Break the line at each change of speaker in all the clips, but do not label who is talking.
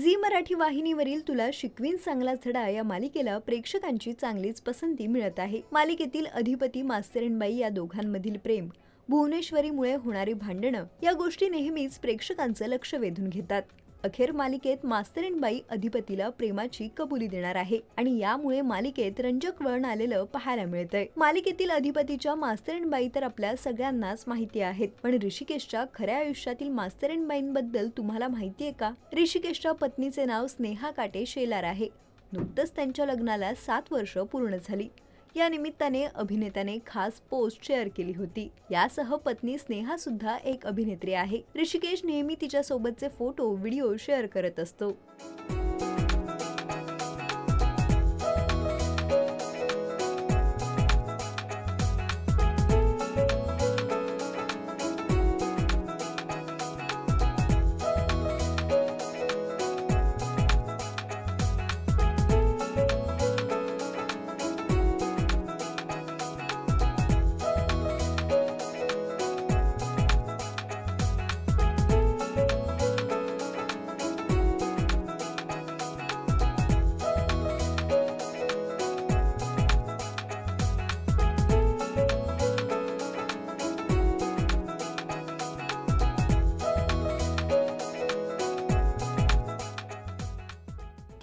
Zee Marathi वाहिनीवरील तुला शिकवीन चांगला धडा या मालिकेला प्रेक्षकांची चांगलीच पसंती मिळत आहे. मालिकेतील अधिपती मास्तरीणबाई या दोघांमधील प्रेम भुवनेश्वरीमुळे होणारी भांडणं या गोष्टी नेहमीच प्रेक्षकांचं लक्ष वेधून घेतात. अखेर मालिकेत मास्तरीणबाई अधिपतीला प्रेमाची कबुली देणार आहे आणि यामुळे मालिकेत रंजक वळण आलेलं पाहायला मिळतंय. मालिकेतील अधिपतीच्या मास्तरीणबाई तर आपल्या सगळ्यांनाच माहिती आहेत. पण ऋषिकेशच्या खऱ्या आयुष्यातील मास्तरीणबाईंबद्दल तुम्हाला माहितीये का? ऋषिकेशच्या पत्नीचे नाव स्नेहा काटे शेलार आहे. नुकतंच त्यांच्या लग्नाला सात वर्ष पूर्ण झाली. या निमित्ताने अभिनेत्याने खास पोस्ट शेअर केली होती. यासह पत्नी स्नेहा सुद्धा एक अभिनेत्री आहे. ऋषिकेश नेहमी तिच्या सोबतचे फोटो व्हिडिओ शेअर करत असतो.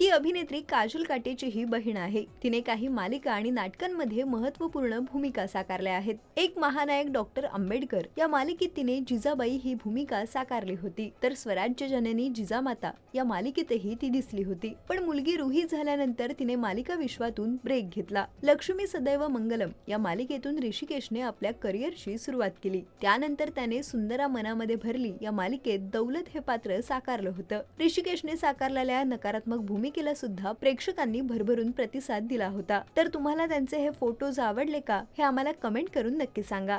ती अभिनेत्री काजल काटेची ही बहीण आहे. तिने काही मालिका आणि नाटकांमध्ये महत्त्वपूर्ण भूमिका साकारल्या आहेत. एक महानायक डॉक्टर आंबेडकर या मालिकेत तिने जिजाबाई ही भूमिका साकारली होती. तर स्वराज्य जननी जिजामाता या मालिकेतही ती दिसली होती. पण मुलगी रुही झाल्यानंतर तिने मालिका विश्वातून ब्रेक घेतला. लक्ष्मी सदैव मंगलम या मालिकेतून ऋषिकेशने आपल्या करिअरची सुरुवात केली. त्यानंतर त्याने सुंदरा मनामध्ये भरली या मालिकेत दौलत हे पात्र साकारलं होतं. ऋषिकेशने साकारलेल्या नकारात्मक भूमिका भूमिकेला सुद्धा प्रेक्षकांनी भरभरून प्रतिसाद दिला होता. तर तुम्हाला त्यांचे हे फोटोज आवडले का हे आम्हाला कमेंट करून नक्की सांगा.